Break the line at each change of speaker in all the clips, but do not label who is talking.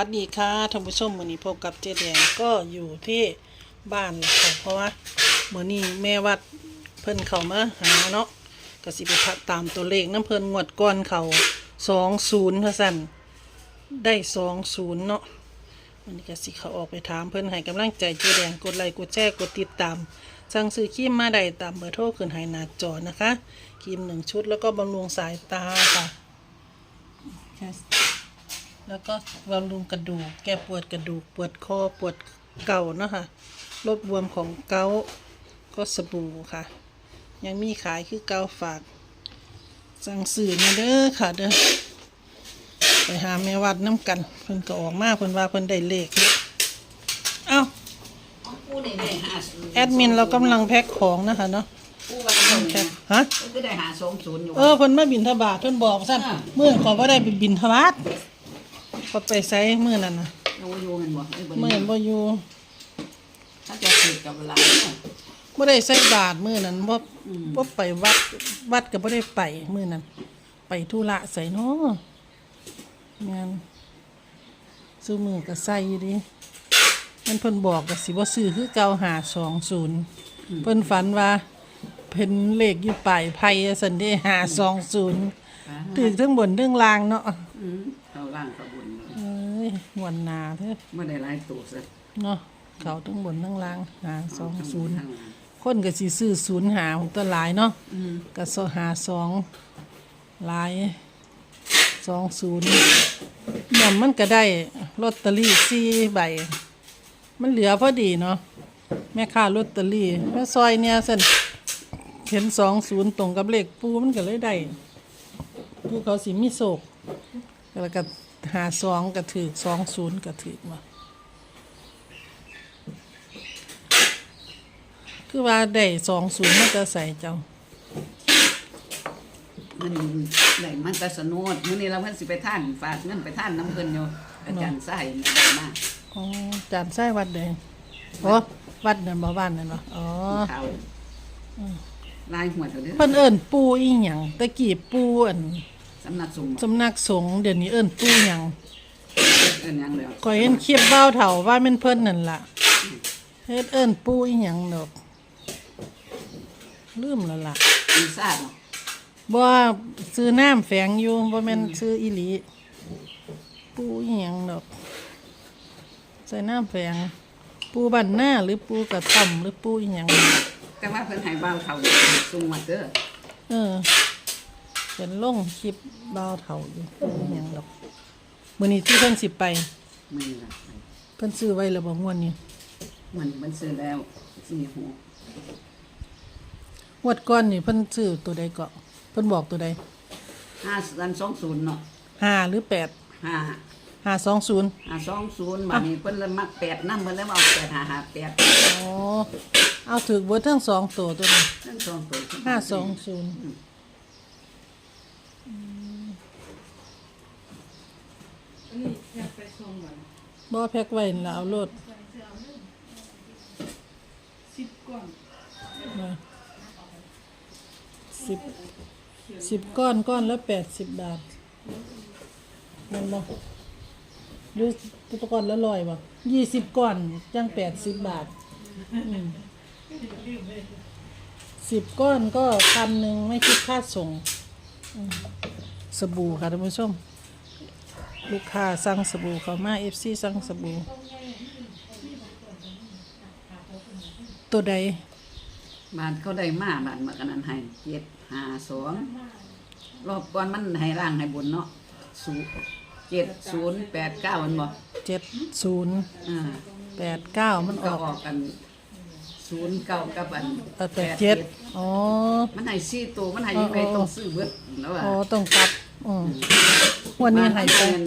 วัสดีค่ะท่านผู้ชมวันนี้พบกับเจแดงก็อยู่ที่บ้านแหละค่ะเพราะว่ามือนี้แม่วัดเพิ่นเขามาหาเนาะก็สิไปพักตามตัวเลขน้ำเพิ่นงวดก้อนเขาสองศูนย์พะสันได้สองศูนย์เนาะวันนี้ก็สิเขาออกไปถามเพิ่นให้กำลังใจเจแดงกดไลค์กดแชร์กดติดตาม สั่งซื้อครีมมาได้ตามเบอร์โทรขึ้นให้หน้าจอนะคะครีมหนึ่งชุดแล้วก็บำรุงสายตาค่ะ แล้วก็บำรุงกระดูก แก้ปวดกระดูก ปวดคอ ปวดเก่าเนาะค่ะ ลดบวมของเกาต์ก็สบู่ค่ะ ยังมีขายคือเกาฝากสั่งสื่อมาเด้อค่ะเด้อ ไปหาแม่วัดน้ำกัน เพิ่นก็ออกมาเพิ่นว่าเพิ่นได้เลขเนาะเอ้า
ผู้ใดได้หา
แอดมินเรากำลังแพ็คของนะคะเนาะ
ผู้วันส่ง
แพ็
นะ
คฮะ
ก็ได้หาสองศูนย์อยู่
เออเพิ่นมาบินทบาทเพิ่นบอกสั่น
อ่า
เมื่อขอบ่ได้ไปบินทบาท ก็ไปไสมื้อนั้นน่ะ
เราอยู่กันบ่เอ้ยบ่
มื้อ
ได้
นั้นบ่อยู่
ถ้าจะสืบกับเวลาเนาะ
บ่ได้ใส่บาทมื้อนั้นบ่
อืม
บ่ไปวัดวัดก็บ่ได้ไปมื้อนั้นไปธุระใส่เนาะงานซื้อมือก็ใส่อยู่ดิมันเพิ่นบอกก็สิบ่ซื้อคือเก่า520เพิ่นฝันว่าเพิ่นเลขอยู่ปลายไผซั่นเด้520ถึกทั้งบนทั้งล่างเนาะ
อืมเขาล่างเขาบน
เอ้ย งวนหนาเด้อ
ไม่ได้หลายตัวซะ
เนาะเขาทั้งบนทั้งล่าง520
ข้างหลัง
คนก็สิซื้อ0หาตัวหลายเนาะ
อืม
ก็สหาสองหลายสองศูนย์เนี่ยมันก็ได้ลอตเตอรี่สี่ใบ มันเหลือพอดีเนาะแม่ค้าลอตเตอรี่แม่ซอยเนี่ยสันเห็นสองศูนย์ตรงกับเลขปูมันก็เลยได้ปูเขาสิมีโศกแล้วก็ หาสองก็ถือสองศูนย์ก็ถือมาคือว่าได้สองศูนย์มันจะใส่เจ้า
มันได้มันแต่สนุดมื้อนี้เราเพิ่นสิไปท่านฝากเงินไปท่านน้ำเพิ่นอยู่อาจารย์ไส้ได้มา
อ๋อจานไส้วัดเดงโอ้วัดนั่นบ่บ้านนั่นบ่อ๋อ
เขาลายหัวเถอะเด้อ
เพิ่นเอิ้นปูอีหยังตะกี้ปูอัน
สำนักสงฆ์
สำนักสงฆ์เดี๋ยวนี้เอิ้นปูหยัง
เอิ้นหยังแล้ว
ข่อยเห็นคลิปเบ้าเฒ่าว่าแม่นเพิ่นนั่นล่ะเฮ็ดเอิ้นปูอีหยังดอกลืมแล้วล่ะ
มีซาดเนาะ
บ่ซื้อน้ำแฝงอยู่บ่แม่นซื้ออีหลีปูอีหยังดอก ใส่น้ำแฝง ปูบ้านหน้าหรือปูกระท่อมหรือปูอีหยัง
แต่ว่าเพิ่นให้เบาเขาสูงวัดเด้อ
เออ เป็นลงคลิปเบาเถาอยู่ปูอีหยังดอกมื้อนี้ที่เพิ่นสิไป
มื้อนี้ล่ะ
เพิ่นซื้อไว้แล้วบ่ม่วนนี่
มันมันซื้อแล้วสี่หก
งวดก่อนนี่เพิ่นซื้อตัวใดเก็เพิ่นบอกตัวใด
ห้าสันสองศูนย์เนาะ
ห้าหรือแปด
ห้า
ห้าสองศูนย์
ห้าสองศูนย์บัดนี้เพิ่นเลยมักแปดนำเพิ่นเลยเอาแปดห้าห้าแปด
อ๋อเอาถือเบิดทั้งสองตัวตัวนี้
ทั้งสองตัว
ห้าสองศูนย์ บ่แพ็กไว้นั่นล่ะเอาโลดมาสิบสิบก้อนก้อนละแปดสิบบาทมันบ่หรือตัวก้อนละร้อยบ่ยี่สิบก้อนจังแปดสิบบาทอืมสิบก้อนก็พันหนึ่งไม่คิดค่าส่งอืมสบู่ค่ะท่านผู้ชม ลูกค้าสั่งสบู่เขามาเอฟซีสั่งสบู่ตัวใด
บาทเขาได้มาบาทมากันนั้นให้เจ็ดห้าสองรอบก่อนมันให้ร่างให้บนเนาะศูนย์เจ็ดศูนย์แปดเก้ามันบ่
เจ็ดศูนย์
อ่า
แปดเก้ามันอ
ก็
อก
ออกกันศูนย์เก้ากับอัน
เออแปดเจ็ดอ๋อ
มันให้สี่ตัวมันให้ยังไงต้องซื้อเบิดแล้วว่า
อ๋อต้องกลับ อืมวันนี้ให้ไป
เป็น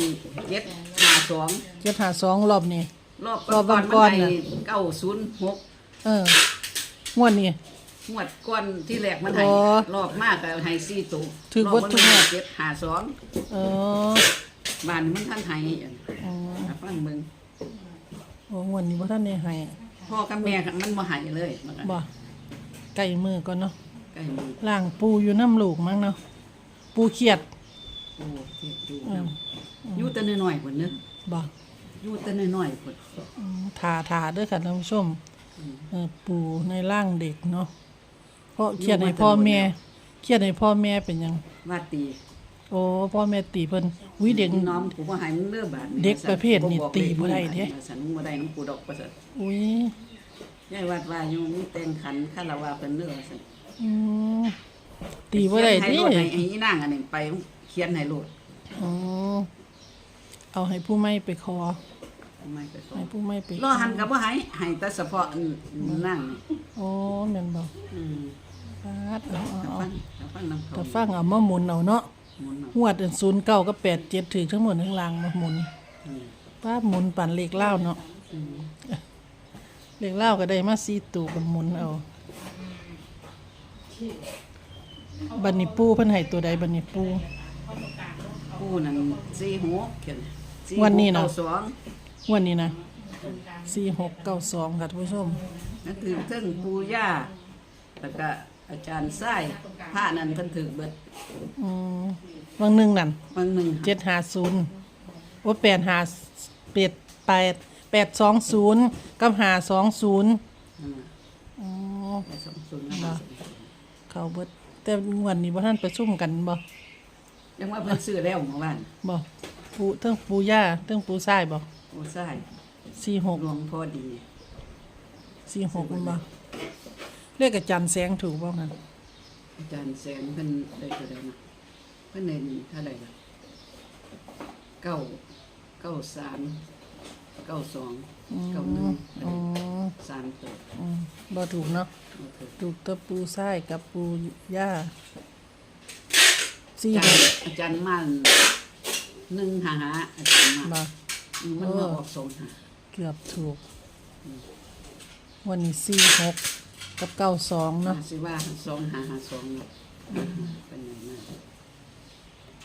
เจ็ดห้าสอง
เจ็ดหาสองรอบนี้
รอบ
รอบ
ก่อน
ก่
มั
อน
น
น่ะ
ให้เก้าศูนย์หก
เอองวดนี้
งวดก่อนที่แรกมันให้
อ๋อ
รอบมากก็ให้สี่ตัว
ถือเบิดทุกงวด
เจ็ดห้าสอง
เออ
บ้านนี้มันท่านไห้
อ๋อ
ฟังมึง
โอ้งวดนี้ว่าท่านได้ให้
พ่อกับแม่ก็มันบ่ใหายเลยมันก็
บ่ไก่มือก่อนเนาะ
ใกล้มือ
ล่างปูอยู่น้ำลูกมั้งเนาะปูเขียด
โอ้ที่ดู
อืม
อยู่แต่น้อยๆคนนึง
บ่
อยู่แต่น้อยๆพุ่น
อืมทาทาเด้วยค่ะท่านผู้ชมเออปูในร่างเด็กเนาะเพราะเครียดให้พ่อแม่เครียดให้พ่อแม่เป็นหยัง
ว่าตี
โอ้พ่อแม่ตีเพิ่นวิเด็ก
น้องกูบ่ให้มึงเด้อบาด
เด็กประเภทนี้ตีบ่ได้เด้
สันมึงบ่ได้น้ำกูดอกว่าซั่น
อุ้ย
ยายวัดว่าอยู่มีแต่งขันคารวะเพิ่นเด้อว่าซั่น
อืมตีบ่ได้
ให้
ดิ
โลดให้ให้อีนางอันนี้ไป เขียนให้โลด
อ๋อเอาให้ผู้ไม่ไปคอ
ไม่ไปสอ
ให้
น
ผู้ไม่ไป
รอหันก็บ่ให้ให้แต่เฉพาะอันนั่งนี่
โอ้แม่นบ่
อืม
ปาดเอาเอา
เอา
เอา
ฟังเอาฟังนำเขา
ถ้าฟังเอามาหมุนเอาเนาะ
หมุนเอา
หวดศูนย์เก้าก็แปดเจ็ดถือทั้งหมดทั้งรางมาหมุน
อืม
ป้าหมุนปั่นเลขเล่าวเนาะ
อืม
เลขเล่าวก็ได้มาซีตูกันหมุนเอาบันนี้ปูเพิ่นให้ตัวใดบันนี้ปู
กู นั่น4หัวเขียนสี่
วันนี้น่ะ
หกเก้าสอง
งวันนี้นะสี่หกเก้าสองค่ะท่านผู้ชม
นั่นคือเทิงปู่ย่าแล้วก็อาจารย์ไส้พระนั่นเพิ่นถือเบิด
อืมวังหนึ่งนั่น
บางหนึง
เจ็ดหาศูนย์โอ้แปดหาเปีดแปดแปดสองศูนย์กับหาสองศูนย์
นั่นน่ะ
อ๋อ
ไปสองศูนย์
บ่
นะ
เขาเบิดแต่งวันนี้บ่ท่านประชุมกันบ่
ยังว่าเพิ่นซื้อแล้วเมื่อวาน
บ่ปูเทั้งปูย่าเทั้งปูทรายบ่
โอ้ไส้
สี่หก
หลวงพอดี
สี่หกมันบ่เรียกอาจารย์แสงถูกบ่งั้น
อาจารย์แสงเพิ่นได้เท่าใดนะเพิ่นได้เท่าไหร่ล่ะเก้าเก้าสามเก้าสองเก้าหนึ่ง
อ๋อ
สามตัว
อืมบ่ถูกเนาะ
โอเค
ถูกแตะปูทรายกับปูย่า สี่
อา
ห
จาร
ก
ย์อาจารย์มั่นหนึ่งหาหาอาจารย์มา
บ่
อืมมันมาออกสองหา
เกือบถูก วันนี้สี่หกกับเก้าสองเนาะ
สิว่าสองหาหาสองเนาะเป็นไงมาก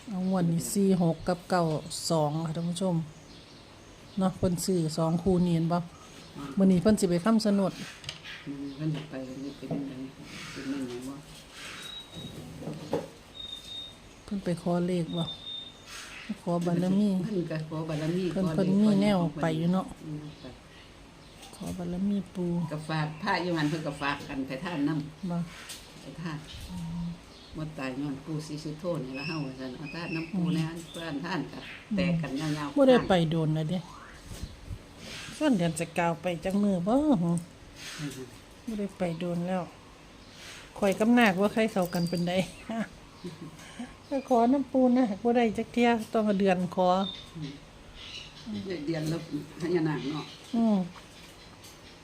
เอาวันนี้สี่หกกับเก้าสองค่ะท่านผู้ชมเนาะเพิ่นซื้อสองคูเนียนบ่วันนี้เพิ่นสิไปค้ำสนุด
อืมเพิ่นไปนี่เป็นยังไงเป็นยังไงบ่
เพิ่นไปขอเลขบ่ขอบารมี
เพิ่นก็ขอบารมี
เพิ่น
ขอ
เพิ่น
ลข
มี
ขอ
แนว
ของพิ่
ไปอยู่เนาะ
อืมไป
ขอบารมีปู
ก็ฝากพระอยู่หันเพิ่นก็ฝากกันไปท่านนำ
บ่
ไปท่านบ่ตายย้อนปู่ศรีสุโธนี่ละเฮาว่าซั่นเอาท่านน้ำปู่ในอันเพื่อนท่านก็แตกกันยาวๆ
บ่ได้ไปโดนเลยเด้ส่วนเดือนจะกาวไปจักมือบ่บ่ได้ไปโดนแล้วข่อยกับนาคว่าใครเข้ากันเป็นใดไปขอน้ำปูนะบ่ได้จักเที่ยต้องเอาเดือนขอ
เดือนละพญานาคเนาะ
อืม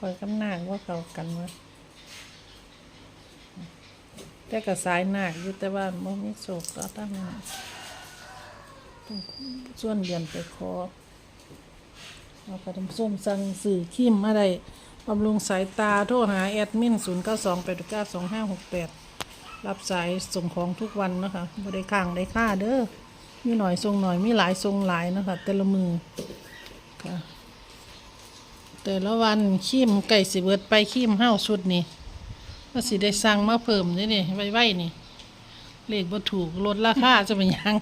ก่อยกำนากว่าเขากันวะแต่ก็สายหนักอยู่แต่ว่าบ่มีโศกก็ตั้งต้องส่วนเดือนไปขอเอากระทำส้มสั่งสื่อคิมอะไรบำรุงสายตาโทรหาแอดมิน 0 9 2 8 9 2 5 6 8 รับสายส่งของทุกวันนะคะบ่ได้ค้างได้ค่าเด้อมีหน่อยส่งหน่อยมีหลายส่งหลายนะคะแต่ละมือค่ะแต่ละวันขี้มไก่สิเบิดไปขี้มเห้าชุดนี่ก็สิได้สั่งมาเพิ่มนี่นี่ไว้ๆนี่เลขบ่ถูกลดราคาจะเป็นยัง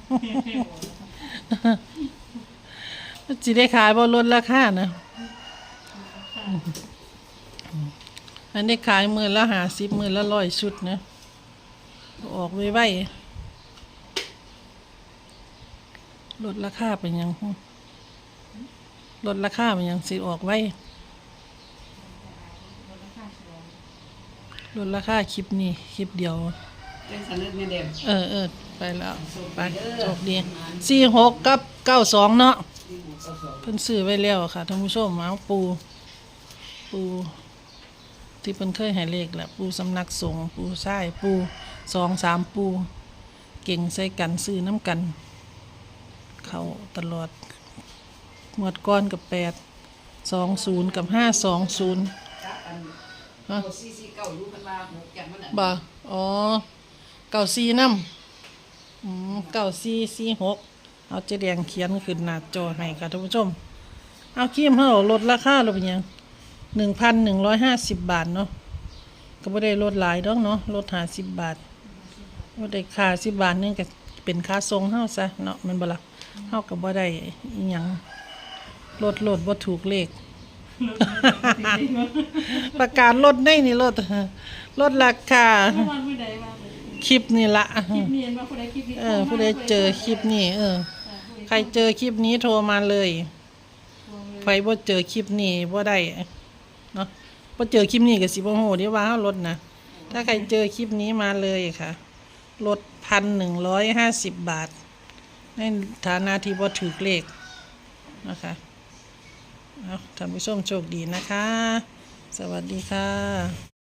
สิได้ขายบ่ลดราคานะอันนี้ขายมือละหาสิบมือละร้อยชุดนะ ออกไว้ๆลดราคาเป็นหยังลดราคาเป็นหยังสิออกไว้ลดราคาคลิปนี้คลิปเดียว
เป็นสันนิษฐานเด่น
เออเออไปแล้วไปโชคดีสี่หกกับเก้าสองเนาะเพิ่นซื้อไว้แล้วค่ะท่านผู้ชมเอาปู ปู ที่เพิ่นเคยให้เลขแหละปูสำนักสงฆ์ปูใช่ปู สองสามปู เก่งใส่กันซื้อน้ำกัน เขาตลอดหมวดก้อนกับแปดสองศูนย์กับห้าสองศูนย์
โอ้ซีซีเก้ารู้กันว่าหกแก่นมันน่ะ
บ่อ๋อเก้าสี่น้ำอืมเก้าสี่สี่หกเอาเจแดงเขียนขึ้นหน้าจอให้ค่ะท่านผู้ชม เอาครีมเฮาลดราคาลงไปยังหนึ่งพันหนึ่งร้อยห้าสิบบาทเนาะก็ไม่ได้ลดหลายดอกเนาะลดหาสิบบาท ว่าได้ค่าสิบบาทนึงก็เป็นค่าทรงเฮาซะเนาะแมันบ่ล่ะเฮาก็บ่ได้อีหยังลดลดบ่ถูกเลข ประกาศลดได้นี่ลดลดราคา
เมื่อวานผู้ใดว่าเลย
คลิปนี่ละ
คลิปนี้เห็นว่าผู้ใดคลิปนี้
เออผู้ใดเจอคลิปนี้เออ ใครเจอคลิปนี้โทรมาเลยใครบ่เจอคลิปนี้บ่ได้เนาะบ่เจอคลิปนี้ก็สิบ่ฮู้เด้ว่าเฮาลดนะถ้าใครเจอคลิปนี้มาเลยค่ะ ลดพันหนึ่งร้อยห้าสิบบาท ในฐานะที่บ่ถือเลขนะคะเอาท่านผู้ชมโชคดีนะคะ สวัสดีค่ะ